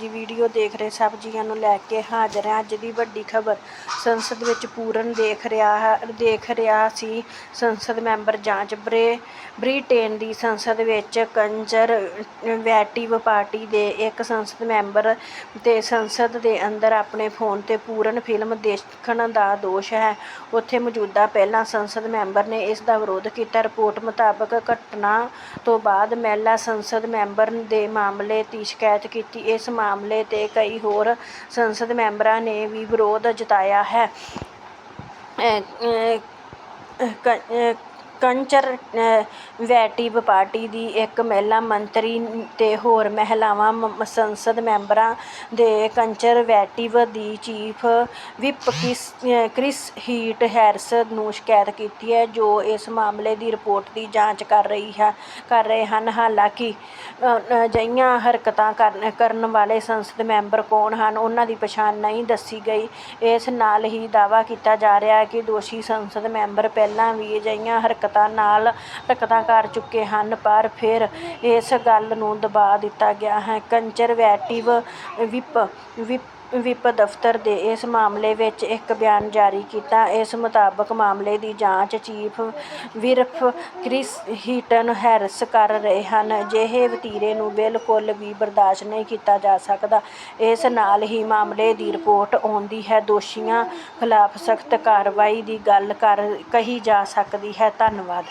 ਜੀ ਵੀਡੀਓ ਦੇਖ ਰਹੇ ਸਭ ਜੀਆਂ ਨੂੰ ਲੈ ਕੇ ਹਾਜ਼ਰ ਹਾਂ। ਅੱਜ ਦੀ ਵੱਡੀ ਖਬਰ, ਸੰਸਦ ਵਿੱਚ ਪੂਰਨ ਦੇਖ ਰਿਹਾ ਹੈ, ਦੇਖ ਰਿਹਾ ਸੀ ਸੰਸਦ ਮੈਂਬਰ ਜਾਂਚ। ਬਰੇ, ਬ੍ਰਿਟੇਨ ਦੀ ਸੰਸਦ ਵਿੱਚ ਕੰਜ਼ਰਵੇਟਿਵ ਪਾਰਟੀ ਦੇ ਇੱਕ ਸੰਸਦ ਮੈਂਬਰ ਤੇ ਸੰਸਦ ਦੇ ਅੰਦਰ ਆਪਣੇ ਫੋਨ ਤੇ ਪੂਰਨ ਫਿਲਮ ਦੇਖਣ ਦਾ ਦੋਸ਼ ਹੈ। ਉੱਥੇ ਮੌਜੂਦਾ ਪਹਿਲਾ ਸੰਸਦ ਮੈਂਬਰ ਨੇ ਇਸ ਦਾ ਵਿਰੋਧ ਕੀਤਾ। ਰਿਪੋਰਟ ਮੁਤਾਬਕ ਘਟਨਾ ਤੋਂ ਬਾਅਦ ਮਹਿਲਾ ਸੰਸਦ ਮੈਂਬਰ ਦੇ ਮਾਮਲੇ ਦੀ ਸ਼ਿਕਾਇਤ ਕੀਤੀ। ਇਸ ਮਾਮਲੇ ਤੇ ਕਈ ਹੋਰ ਸੰਸਦ ਮੈਂਬਰਾਂ ਨੇ ਵੀ ਵਿਰੋਧ ਜਤਾਇਆ ਹੈ। ਕੰਜ਼ਰਵੇਟਿਵ ਪਾਰਟੀ ਦੀ ਇੱਕ ਮਹਿਲਾ ਮੰਤਰੀ ਤੇ ਹੋਰ ਮਹਿਲਾਵਾਂ ਸੰਸਦ ਮੈਂਬਰਾਂ ਦੇ ਕੰਜ਼ਰਵੇਟਿਵ ਦੀ chief whip Chris Heaton Harris ਨੂੰ ਸ਼ਿਕਾਇਤ ਕੀਤੀ ਹੈ, ਜੋ ਇਸ ਮਾਮਲੇ ਦੀ ਰਿਪੋਰਟ ਦੀ ਜਾਂਚ ਕਰ ਰਹੀ ਹੈ, ਕਰ ਰਹੇ ਹਨ। ਹਾਲਾਂਕਿ ਅਜਿਹੀਆਂ ਹਰਕਤਾਂ ਕਰਨ ਵਾਲੇ ਸੰਸਦ ਮੈਂਬਰ ਕੌਣ ਹਨ, ਉਹਨਾਂ ਦੀ ਪਛਾਣ ਨਹੀਂ ਦੱਸੀ ਗਈ। ਇਸ ਨਾਲ ਹੀ ਦਾਅਵਾ ਕੀਤਾ ਜਾ ਰਿਹਾ ਹੈ ਕਿ ਦੋਸ਼ੀ ਸੰਸਦ ਮੈਂਬਰ ਪਹਿਲਾਂ ਵੀ ਅਜਿਹੀਆਂ ਹਰਕਤਾਂ ਨਾਲ ਹਰਕਤਾਂ ਕਰ ਚੁੱਕੇ ਹਨ, ਪਰ ਫਿਰ ਇਸ ਗੱਲ ਨੂੰ ਦਬਾ ਦਿੱਤਾ ਗਿਆ ਹੈ। ਕੰਜ਼ਰਵੇਟਿਵ ਵਿਪ ਵਿਪ ਵਿਪ ਦਫ਼ਤਰ ਦੇ ਇਸ ਮਾਮਲੇ ਵਿੱਚ ਇੱਕ ਬਿਆਨ ਜਾਰੀ ਕੀਤਾ। ਇਸ ਮੁਤਾਬਕ ਮਾਮਲੇ ਦੀ ਜਾਂਚ chief whip Chris Heaton Harris ਕਰ ਰਹੇ ਹਨ। ਅਜਿਹੇ ਵਤੀਰੇ ਨੂੰ ਬਿਲਕੁਲ ਵੀ ਬਰਦਾਸ਼ਤ ਨਹੀਂ ਕੀਤਾ ਜਾ ਸਕਦਾ। ਇਸ ਨਾਲ ਹੀ ਮਾਮਲੇ ਦੀ ਰਿਪੋਰਟ ਆਉਂਦੀ ਹੈ। ਦੋਸ਼ੀਆਂ ਖਿਲਾਫ ਸਖਤ ਕਾਰਵਾਈ ਦੀ ਗੱਲ ਕਰ ਕਹੀ ਜਾ ਸਕਦੀ ਹੈ। ਧੰਨਵਾਦ।